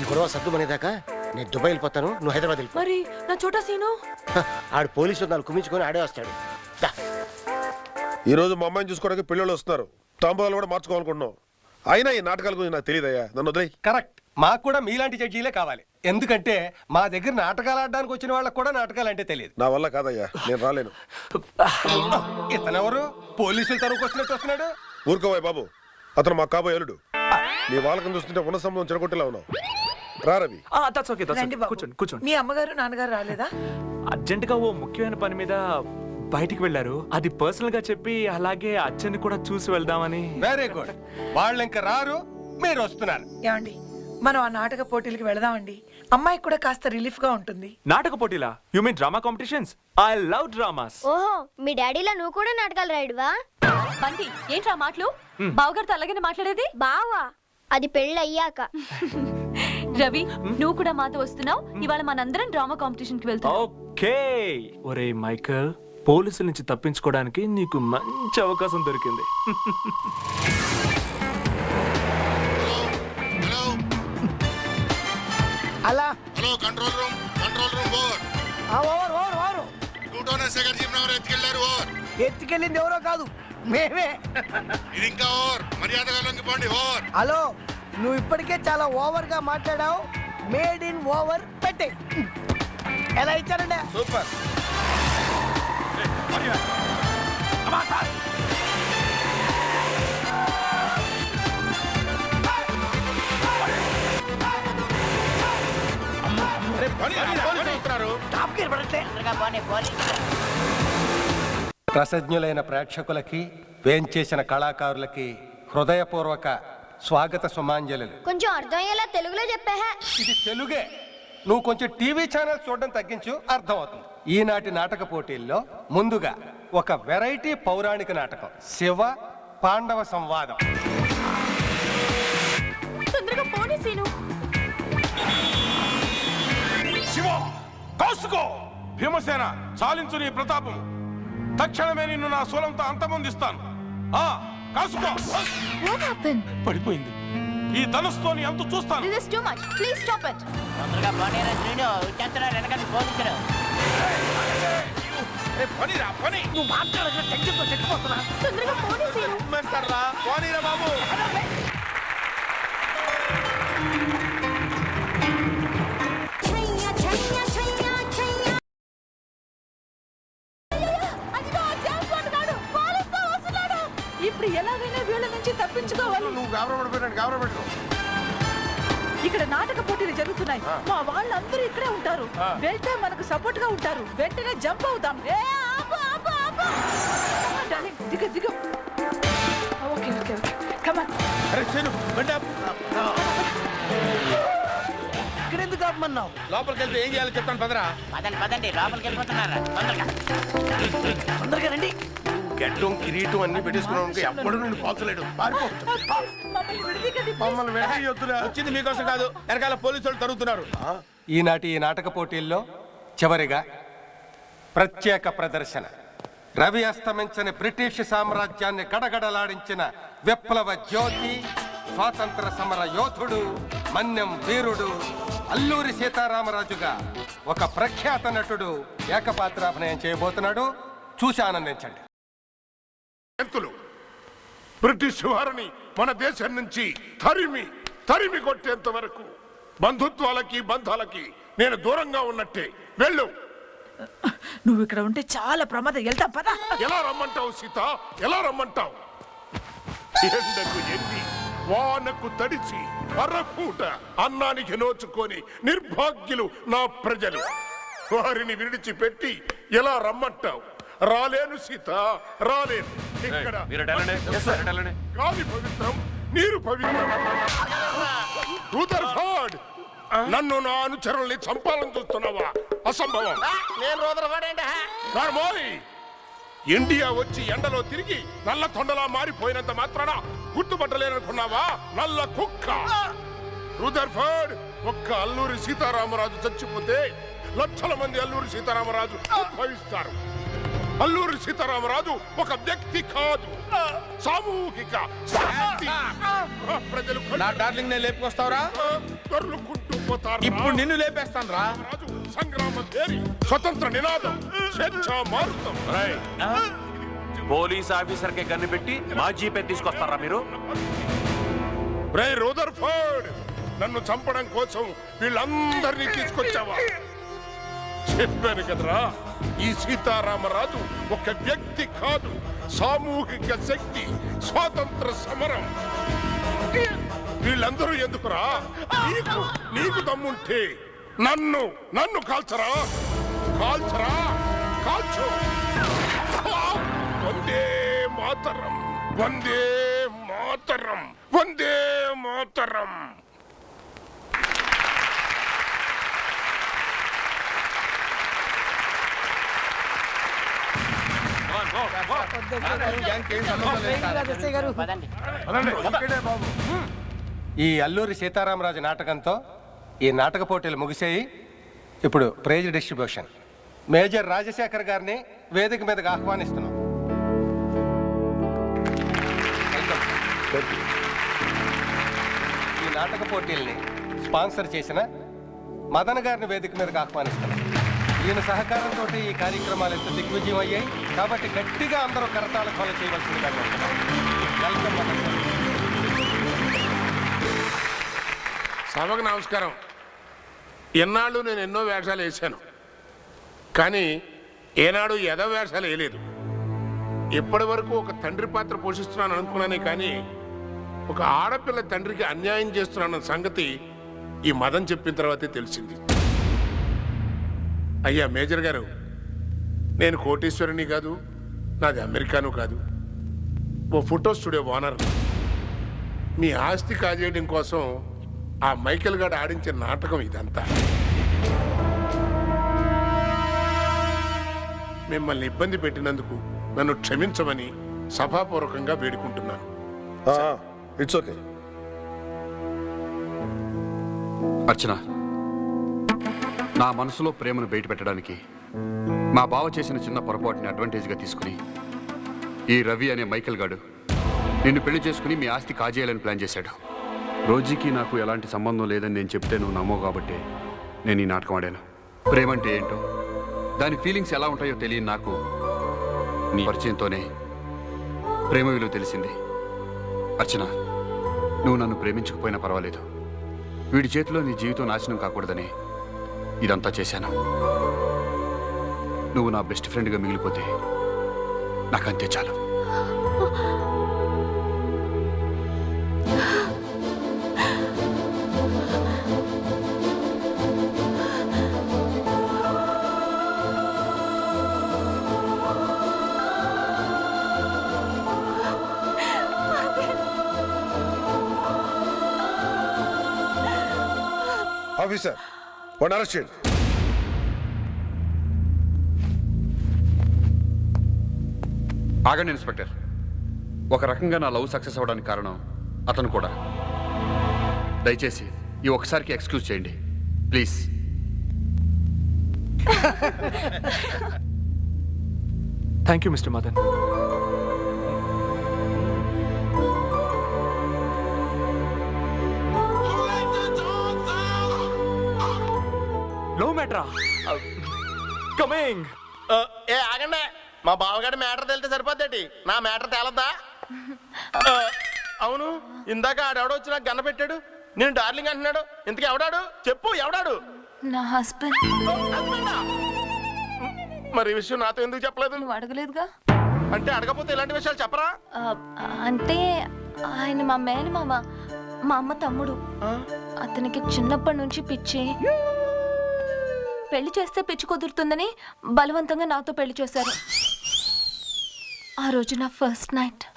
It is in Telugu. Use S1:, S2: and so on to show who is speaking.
S1: ఈ గొడవ సర్దు అనేదాకా నేను దుబాయ్ వెళ్ళిపోతాను నువ్వు హైదరాబాద్ వెళ్ళిపో.
S2: మరి నా చోటా సీను?
S1: హ, ఆడు పోలీసులు నాలుగు కుమ్మించుకొని ఆడే వస్తాడు. దా.
S3: ఈ రోజు మా అమ్మాయిని చూసుకోవడానికి పిల్లలు వస్తున్నారు. తాంబూలాలు కూడా మార్చుకోవాలనుకుంటున్నాం అయినా ఈ నాటకాల గురించి నాకు తెలియదయ్యా. నన్ను వదిలేయ్.
S4: కరెక్ట్. మాకు కూడా మీలాంటి జడ్జీలే కావాలి. ఎందుకంటే మా దగ్గర నాటకాలు ఆడడానికి వచ్చిన వాళ్ళకి కూడా నాటకాలు అంటే తెలియదు.
S3: నా వల్ల కాదయ్యా. నేను రాలేను.
S4: ఇతనెవరు? పోలీసులు తరువుకు వచ్చినట్టు వస్తున్నాడు.
S3: ఊరుకోవాయి బాబు. అతను మా కాబోయే అల్లుడు. నీ వాళ్ళకం చూస్తుంటే ఉన్న సంబంధం చెడగొట్టేలా ఉన్నావు. రా రవి.
S5: దట్స్ ఓకే
S6: రండి బాబు.
S5: కూర్చోండి కూర్చోండి.
S6: మీ అమ్మగారు నాన్నగారు రాలేదా?
S5: అర్జెంట్గా ఓ ముఖ్యమైన పని మీద బయటికి వెళ్ళారు. అది పర్సనల్గా చెప్పి అలాగే అచ్చని కూడా చూసి వెళ్దామని.
S4: వెరీ గుడ్ వాళ్ళు ఇంకా రారు మీరు వస్తున్నారు.
S6: ఏమండి మనం ఆ నాటక పోటీలకు వెళదామండి. అమ్మాయికి కూడా కాస్త రిలీఫ్గా ఉంటుంది.
S5: నాటక పోటీలా? You mean drama competitions I love dramas
S7: ఓహో మీ డాడీలా నువ్వు కూడా నాటకాలు రాయడువా?
S2: బంటి ఏంట్రా మాటలు? బావగారితో అలాగనే మాట్లాడేది?
S7: బావా. అది పెళ్ళి అయ్యాక
S2: రవి నువ్వు కూడా మాతో వస్తున్నావు? ఇవాళ మనందరం డ్రామా కాంపిటీషన్కి వెళ్తాం
S5: ఓకే. ఒరే మైకల్ పోలీసుల నుంచి తప్పించుకోవడానికి నీకు మంచి అవకాశం దొరికింది.
S8: అలా
S9: hello. Control room control room over
S8: ఆ ఓవర్ ఓవర్ ఓవర్
S9: ప్లూటోనే శేఖర్ జీవన్ ఎవరు ఎత్తుకెళ్ళారు ఓవర్
S8: ఎత్తుకెళ్ళింది ఎవరో కాదు. మేమే.
S9: ఇది ఇంకా ఓవర్. మర్యాదగా లొంగిపోండి ఓవర్.
S8: హలో నువ్వు ఇప్పటికే చాలా ఓవర్గా మాట్లాడావు. మేడ్ ఇన్ ఓవర్ పెట్టే. ఎలా ఇచ్చారండి?
S4: సూపర్.
S8: టాప్ గేర్ పడట్లే.
S4: ప్రసజ్ఞులైన ప్రేక్షకులకి వేంచేసిన కళాకారులకి హృదయపూర్వక స్వాగత సుమాంజలు
S7: కొంచెం అర్థమయ్యేలా తెలుగులో చెప్పా
S4: ఇది తెలుగే. నువ్వు కొంచెం టీవీ ఛానల్ చూడడం తగ్గించు అర్థమవుతుంది. ఈనాటి నాటక పోటీల్లో ముందుగా ఒక వెరైటీ పౌరాణిక నాటకం శివ పాండవ సంవాదం.
S2: తొందరగా పోనీ సీను.
S10: శివ కాసుకో భీమసేన చాలించు నీ ప్రతాపం. తక్షణమే నిన్ను నా శూలంతో అంతమొందిస్తాను. ఆ కాసుకో.
S2: వాట్ హ్యాపెన్
S10: పడిపోయింది. ఈ ధనుస్తోని అంత చూస్తాను.
S2: This is too much please stop it
S10: పనిరా పని
S8: నువ్వు మాట్లాడక టెన్షన్తో చచ్చిపోతున్నా
S2: తొందరగా పోనీ సీను
S10: బాబు.
S6: తప్పించుకోవాలి
S3: నువ్వు గాబరా పడిపోయినాడు గాబరా పెట్టుకో
S6: ఇక్కడ నాటక పోటీలు జరుగుతున్నాయి. మా వాళ్ళందరూ ఇక్కడే ఉంటారు. వెళ్తే మనకు సపోర్ట్గా ఉంటారు. వెంటనే జంప్ అవుదాం. ఏ, ఆపు, ఆపు. దిగు దిగు. Okay okay okay. కమాన్
S10: అరే.
S8: ఇక్కడ ఎందుకు ఆపమన్నావు?
S10: లోపలికి వెళ్తే ఏం చేయాలో చెప్తాను పదరా.
S8: తొందరగా రండి.
S3: గడ్డం కిరీటం అన్ని పెట్టేసుకున్నావు ఎప్పుడు నుండి పోతలేడు
S6: మమ్మల్ని
S10: వచ్చింది మీకోసం కాదు. వెనకాల పోలీసు వాళ్ళు తరుగుతున్నారు
S4: ఈనాటి ఈ నాటక పోటీల్లో చివరిగా ప్రత్యేక ప్రదర్శన. రవి అస్తమించని బ్రిటిష్ సామ్రాజ్యాన్ని గడగడలాడించిన విప్లవ జ్యోతి స్వాతంత్ర సమర యోధుడు మన్యం వీరుడు అల్లూరి సీతారామరాజుగా ఒక ప్రఖ్యాత నటుడు ఏకపాత్రాభినయం చేయబోతున్నాడు. చూసి ఆనందించండి
S3: వ్యక్తులు బ్రిటిష్ వారిని మన దేశం నుంచి తరిమి తరిమి కొట్టేంత వరకు బంధుత్వాలకి బంధాలకి నేను దూరంగా ఉన్నట్టే. వెళ్ళు.
S6: నువ్వు ఇక్కడ ఉంటే చాలా ప్రమాదం. వెళ్తాం పదా.
S3: ఎలా రమ్మంటావు సీత? ఎలా రమ్మంటావు? ఎండకు ఎండి వానకు తడిచి అరపూట అన్నానికి నోచుకొని నిర్భాగ్యులు నా ప్రజలు. వారిని విడిచిపెట్టి ఎలా రమ్మంటావు? రాలేను సీత రాలేను. ఇక్కడ. గాలి పవిత్రం నీరు పవిత్రం రూదర్ఫర్డ్ నన్ను నా అనుచరుల్ని చంపాలని చూస్తున్నావా? అసంభవం.
S8: నేను రోదరవాడండి
S3: నార్మోయ్ ఇండియా వచ్చి ఎండలో తిరిగి నల్ల తొండలా మారిపోయినంత మాత్రాన గుర్తుపట్టలేననుకున్నావా? నల్ల కుక్క. రుదర్ఫర్డ్ ఒక్క అల్లూరి సీతారామరాజు చచ్చిపోతే లక్షల మంది అల్లూరి సీతారామరాజు ఉద్భవిస్తారు అల్లూరి సీతారామరాజు ఒక వ్యక్తి కాదు. సామూహిక శక్తి. ప్రజలు
S10: నా డార్లింగ్ నేను లేపుకొస్తావురా?
S3: దొర్లుకుంటూ పోతారు?
S10: ఇప్పుడు నిన్ను లేపేస్తాను రా
S3: రాజు సంగ్రామ తేరి స్వతంత్ర నినాదం స్వేచ్ఛ మారుతం.
S5: పోలీస్ ఆఫీసర్కి గన్ను పెట్టి మా జీపే తీసుకొస్తారా మీరు?
S3: రే రూదర్ఫర్డ్ నన్ను చంపడం కోసం వీళ్ళందరినీ తీసుకొచ్చావా? చెప్పాను కదరా? ఈ సీతారామరాజు ఒక వ్యక్తి కాదు. సామూహిక శక్తి స్వాతంత్ర సమరం. వీళ్ళందరూ ఎందుకురా? నీకు నీకు దమ్ముంటే నన్ను నన్ను కాల్చరా? కాల్చరా? కాల్చు. వందే మాతరం వందే మాతరం వందే మాతరం
S10: గ్యాంగ్కి ఏం సంబంధం లేదు సార్.
S8: ఎస్ఐ గారు
S4: ఈ అల్లూరి సీతారామరాజు నాటకంతో ఈ నాటక పోటీలు ముగిసేయి. ఇప్పుడు ప్రైజ్ డిస్ట్రిబ్యూషన్. మేజర్ రాజశేఖర్ గారిని వేదిక మీదకి ఆహ్వానిస్తున్నాం. ఈ నాటక పోటీల్ని స్పాన్సర్ చేసిన మదన్ గారిని వేదిక మీదకి ఆహ్వానిస్తున్నాం. ఈయన సహకారంతో ఈ కార్యక్రమాలు ఎంత దిగ్విజయం అయ్యాయి కాబట్టి గట్టిగా అందరూ కరతాళ కొల చేయవలసిందిగా వెల్కమ్
S3: సభకు నమస్కారం. ఎన్నాళ్ళు నేను ఎన్నో వేషాలు వేశాను. కానీ ఏనాడు ఎదో వేషాలు వేయలేదు. ఇప్పటి వరకు ఒక తండ్రి పాత్ర పోషిస్తున్నాను అనుకున్నానే కానీ ఒక ఆడపిల్ల తండ్రికి అన్యాయం చేస్తున్నానన్న సంగతి ఈ మదం చెప్పిన తర్వాతే తెలిసింది. అయ్యా మేజర్ గారు నేను కోటీశ్వరుని కాదు నాది అమెరికాను కాదు. ఓ ఫోటో స్టూడియో ఓనర్. మీ ఆస్తి కాజేయడం కోసం ఆ మైకేల్ గారు ఆడించే నాటకం ఇదంతా. మిమ్మల్ని ఇబ్బంది పెట్టినందుకు నన్ను క్షమించమని సభాపూర్వకంగా వేడుకుంటున్నాను. ఇట్స్ ఓకే
S11: అర్చన నా మనసులో ప్రేమను బయటపెట్టడానికి మా బావ చేసిన చిన్న పొరపాటుని అడ్వాంటేజ్గా తీసుకుని ఈ రవి అనే మైకెల్ గాడు నిన్ను పెళ్ళి చేసుకుని మీ ఆస్తి కాజేయాలని ప్లాన్ చేశాడు. రోజీకి నాకు ఎలాంటి సంబంధం లేదని నేను చెప్తే నువ్వు నమ్మో కాబట్టి నేను ఈ నాటకం ఆడాను. ప్రేమ అంటే ఏంటో దాని ఫీలింగ్స్ ఎలా ఉంటాయో తెలియని నాకు నీ పరిచయంతోనే ప్రేమ విలువ తెలిసింది. అర్చన నువ్వు నన్ను ప్రేమించకపోయినా పర్వాలేదు. వీడి చేతిలో నీ జీవితం నాశనం కాకూడదని ఇదంతా చేశాను. నువ్వు నా బెస్ట్ ఫ్రెండ్గా మిగిలిపోతే నాకంతే చాలు.
S3: ఆఫీసర్ వన్ అరెస్ట్ చేయండి.
S11: ఆగండి ఇన్స్పెక్టర్. ఒక రకంగా నా లవ్ సక్సెస్ అవ్వడానికి కారణం అతను కూడా. దయచేసి ఈ ఒకసారికి ఎక్స్క్యూజ్ చేయండి. Please.
S5: Thank you mister Madan no మ్యాటరా coming
S10: ఏ ఆగండి. మా బావగాడి మ్యాటర్ తెలితే సరిపోద్దేటి? నా మ్యాటర్ తేలద్దా? ఆ, అవును. ఇందాక ఆడెవడో వచ్చి నాకు గన్న పెట్టాడు. నేను డార్లింగ్ అంటున్నాడు. ఇంతకు ఎవడాడు? చెప్పు ఎవడాడు?
S2: నా హస్బెండ్
S10: హస్బెండా? మరి ఈ విషయం నాతో ఎందుకు చెప్పలేదు?
S2: నువ్వు అడగలేదుగా?
S10: అంటే అడగపోతే ఇలాంటి విషయాలు చెప్పరా?
S2: ఆ, అంటే ఆయన మా మేనమామ మా అమ్మ తమ్ముడు. అతనికి చిన్నప్పటి నుంచి పిచ్చి పెళ్ళి చేస్తే పిచ్చి కుదురుతుందని బలవంతంగా నాతో పెళ్ళి చేశారు. ఆ రోజు నా ఫస్ట్ నైట్